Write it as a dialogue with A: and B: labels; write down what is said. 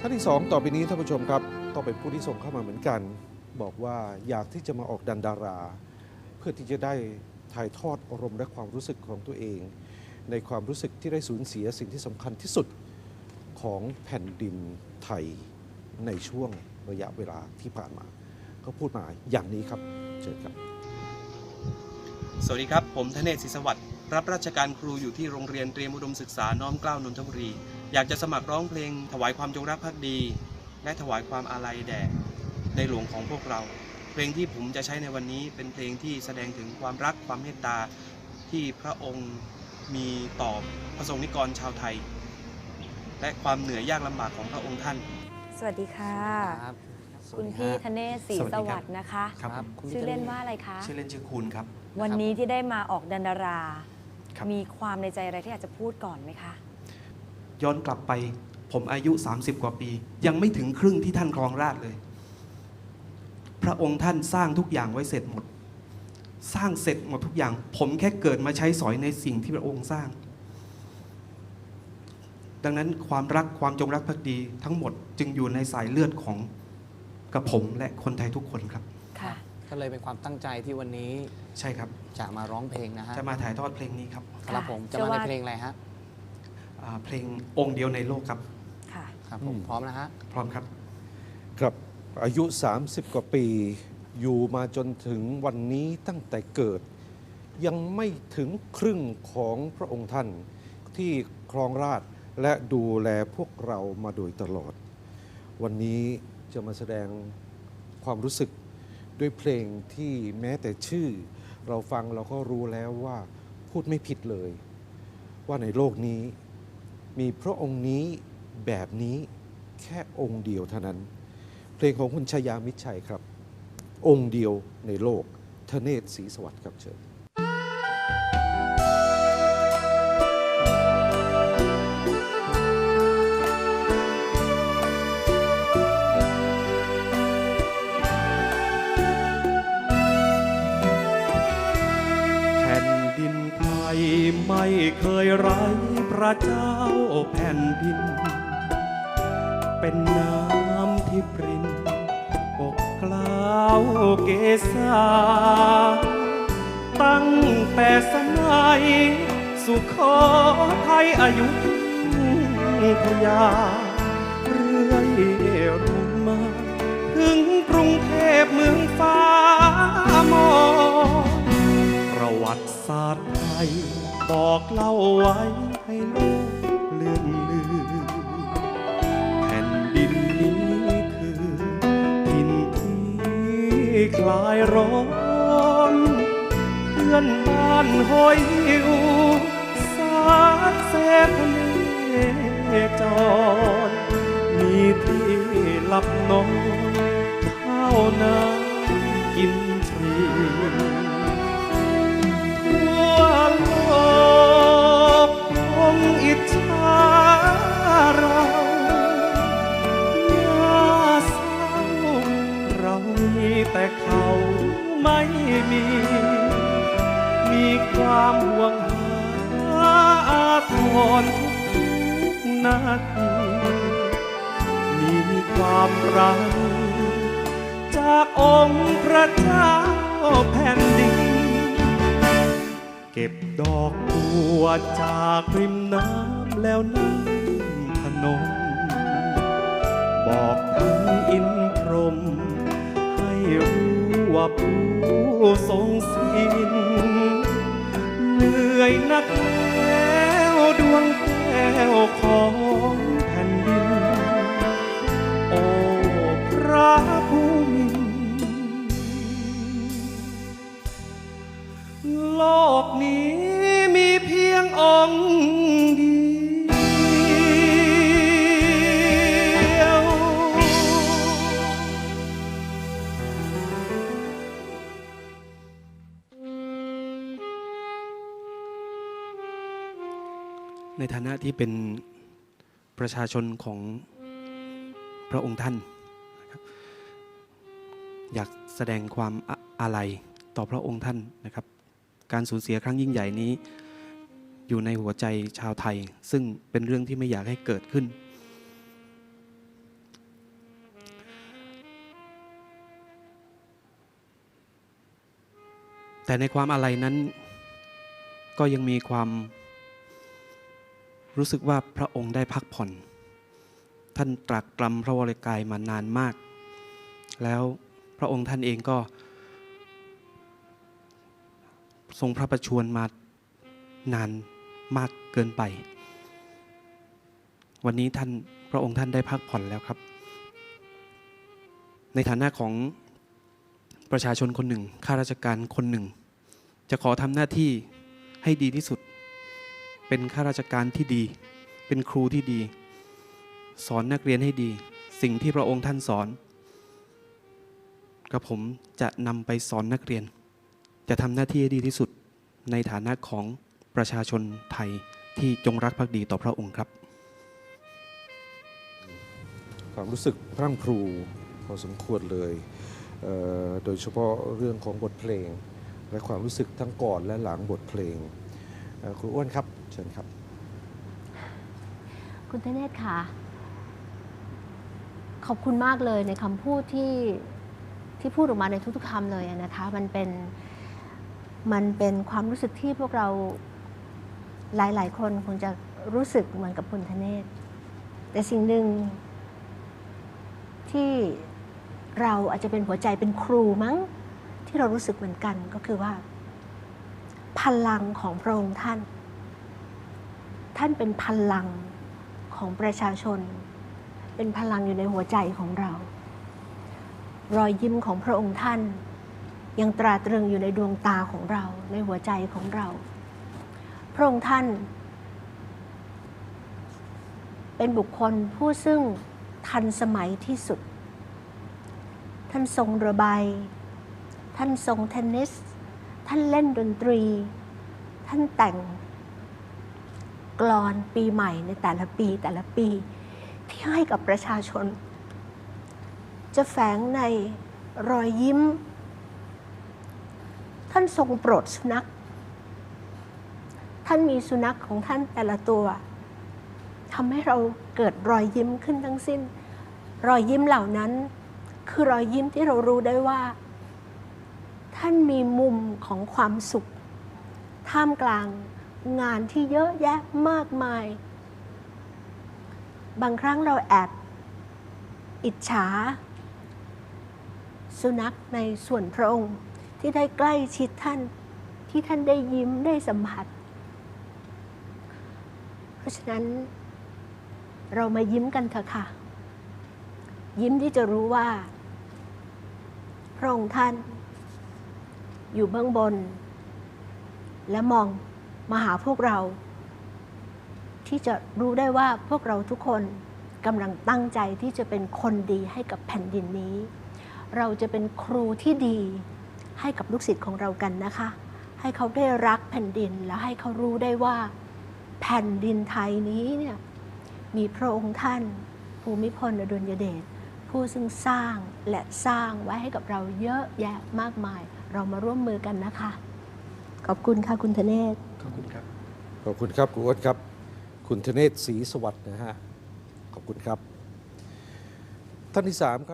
A: ท่านที่สองต่อไปนี้ท่านผู้ชมครับต้องเป็นผู้ที่ส่งเข้ามาเหมือนกัน บอกว่าอยากที่จะมาออกดันดารา เพื่อที่จะได้ถ่ายทอดอารมณ์และความรู้สึกของตัวเอง ในความรู้สึกที่ได้สูญเสียสิ่งที่สำคัญที่สุดของแผ่นดินไทยในช่วงระยะเวลาที่ผ่านมาก็พูดมาอย่างนี้ครับเชิญครับ
B: สวัสดีครับ ผมธเนศศรีสวัสดิ์รับราชการครูอยู่ที่โรงเรียนเตรียมอุดมศึกษาน้อมเกล้านนทบุรี อยากจะสมัครร้องเพลง ถวายความจงรักภักดี และถวายความอาลัยแด่ในหลวงของพวกเรา เพลงที่ผมจะใช้ในวันนี้เป็นเพลงที่แสดงถึงความรักความเมตตาที่พระองค์มีต่อพระสงฆ์นิกรชาวไทย และความเหนื่อยยากลำบากของพระองค์ท่าน
C: สวัสดีค่ะ
D: ครับ
C: คุณพี่ธเนศศรี
B: สวัส
C: ส
B: ดีครับ
C: วัสดิ์นะคะ
D: ครับคุณ
C: ชื่อเล่นว่าอะไรคะ
B: ชื่อเล่นชื่อคูณครับ
C: วันนี้ที่ได้มาออกดันดารา
B: ครับ
C: มีความในใจอะไรที่อยากจะพูดก่อนไหมคะ
B: ย้อนกลับไป ผมอายุ 30 กว่าปี ยังไม่ถึงครึ่งที่ท่านครองราชย์เลย พระองค์ท่านสร้างทุกอย่างไว้เสร็จหมด สร้างเสร็จหมดทุกอย่าง ผมแค่เกิดมาใช้สอยในสิ่งที่พระองค์สร้าง ดังนั้นความรักความจงรักภักดีทั้งหมดจึงอยู่ในสายเลือดของกับผมและคนไทยทุกคนครับ
C: ค่ะ
D: ก็เลยเป็นความตั้งใจที่วันนี้
B: ใช่ครับ
D: จะมาร้องเพลงนะฮะ
B: จะมาถ่ายทอดเพลงนี้ครับ
D: ครับผม
C: เชื่
D: จะ
C: อ
D: มาใน
C: ว่า
D: เพลงอะไรฮะ
B: อ่า เพลงองค์เดียวในโลกครับ
C: ค่ะ
D: ครับผม
A: อืม
D: พร้อมนะฮะ
B: พร้อมครับ
A: ครับอายุ 30 กว่าปี อยู่มาจนถึงวันนี้ตั้งแต่เกิด ยังไม่ถึงครึ่งของพระองค์ท่านที่ครองราชย์และดูแลพวกเรามาโดยตลอด วันนี้จะมาแสดงความรู้สึกด้วยเพลงที่แม้แต่ชื่อ เราฟังเราก็รู้แล้วว่าพูดไม่ผิดเลย ว่าในโลกนี้ มีพระองค์นี้แบบนี้แค่องค์เดียวเท่านั้น เพลงของคุณชายามิชัยครับ องค์เดียวในโลกทเนศศรีสวัสดิ์ครับเชิญ
B: แผ่นดินไทยไม่เคยไร้พ ระเจ้าแผ่นดิน เป็นน้ำที่ปรินปกกล้าวเกษาตั้งแต่สมัยสุโขทัยอายุทยา เรื่อยรุ่งมา ถึงกรุงเทพเมืองฟ้ามองประวัติศาสตร์ไทยบอกเล่าไว้ ให้โลกเลื่อนลือแผ่นดินนี้คือถิ่นที่คลายร้อนเพื่อนบ้านหอยหิวสาดเสพเนจรมีที่หลับนอนข้าวน้ำกิน แต่เขาไม่มี มีความห่วงหาอาทรทุกนาทีมีความรักจากองค์พระเจ้าแผ่นดิน เก็บดอกบัวจากริมน้ำแล้วนั่งพนม บอกทั้งอินพรหม รู้ว่าผู้ทรงสินเหนื่อยนักแล้วดวงแก้วของแผ่นดิน โอ้พระผู้มีโลกนี้มีเพียงองค์ ในฐานะที่เป็นประชาชนของพระองค์ท่าน อยากแสดงความอาลัยต่อพระองค์ท่านนะครับ การสูญเสียครั้งยิ่งใหญ่นี้ อยู่ในหัวใจชาวไทย ซึ่งเป็นเรื่องที่ไม่อยากให้เกิดขึ้น แต่ในความอาลัยนั้นก็ยังมีความ รู้สึกว่าพระองค์ได้พักผ่อน ท่านตรักตรำพระวรกายมานานมาก แล้วพระองค์ท่านเองก็ ทรงพระประชวรมานานมากเกินไป วันนี้ท่านพระองค์ท่านได้พักผ่อนแล้วครับ ในฐานะของประชาชนคนหนึ่งข้าราชการคนหนึ่ง จะขอทำหน้าที่ให้ดีที่สุด เป็นข้าราชการที่ดี เป็นครูที่ดี สอนนักเรียนให้ดี สิ่งที่พระองค์ท่านสอนกับผมจะนำไปสอนนักเรียน จะทำหน้าที่ให้ดีที่สุดในฐานะของประชาชนไทยที่จงรักภักดีต่อพระองค์ครับ
A: ความรู้สึกพรั่งพรูพอสมควรเลยเโดยเฉพาะเรื่องของบทเพลง และความรู้สึกทั้งก่อนและหลังบทเพลงครูอ้วนครับ เชิญครับ
E: คุณธเนศค่ะ ขอบคุณมากเลยในคำพูดที่ที่พูดออกมาในทุกๆคำเลยนะคะ มันเป็นมันเป็นความรู้สึกที่พวกเราหลายๆ คนคงจะรู้สึกเหมือนกับคุณธเนศ แต่สิ่งหนึ่งที่เราอาจจะเป็นหัวใจเป็นครูมั้ง ที่เรารู้สึกเหมือนกันก็คือว่า พลังของพระองค์ท่าน ท่านเป็นพลังของประชาชน เป็นพลังอยู่ในหัวใจของเรา รอยยิ้มของพระองค์ท่าน ยังตราตรึงอยู่ในดวงตาของเราในหัวใจของเรา พระองค์ท่าน เป็นบุคคลผู้ซึ่งทันสมัยที่สุด ท่านทรงระบายท่านทรงเทนนิส ท่านเล่นดนตรี ท่านแต่ง กลอนปีใหม่ในแต่ละปีแต่ละปี ที่ให้กับประชาชน จะแฝงในรอยยิ้ม ท่านทรงโปรดสุนัข ท่านมีสุนัขของท่านแต่ละตัวทำให้เราเกิดรอยยิ้มขึ้นทั้งสิ้น รอยยิ้มเหล่านั้น คือรอยยิ้มที่เรารู้ได้ว่า ท่านมีมุมของความสุข ท่ามกลาง งานที่เยอะแยะมากมาย บางครั้งเราแอบอิจฉา สุนัขในส่วนพระองค์ที่ได้ใกล้ชิดท่านที่ท่านได้ยิ้มได้สัมผัส เพราะฉะนั้น เรามายิ้มกันเถอะค่ะ ยิ้มที่จะรู้ว่า พระองค์ท่าน อยู่เบื้องบน และมอง มาหาพวกเรา ที่จะรู้ได้ว่าพวกเราทุกคนกำลังตั้งใจที่จะเป็นคนดีให้กับแผ่นดินนี้ เราจะเป็นครูที่ดีให้กับลูกศิษย์ของเรากันนะคะ ให้เขาได้รักแผ่นดินและให้เขารู้ได้ว่า แผ่นดินไทยนี้เนี่ยมีพระองค์ท่าน ภูมิพลอดุลยเดชผู้ซึ่งสร้างและสร้างไว้ให้กับเราเยอะแยะมากมาย เรามาร่วมมือกันนะคะ ขอบคุณค่ะคุณธเนศ
B: ขอบคุณครับ
A: ขอบคุณครับคุณอ้วนครับ คุณธเนศศรีสวัสดิ์นะฮะ ขอบคุณครับ ท่านที่สามครับ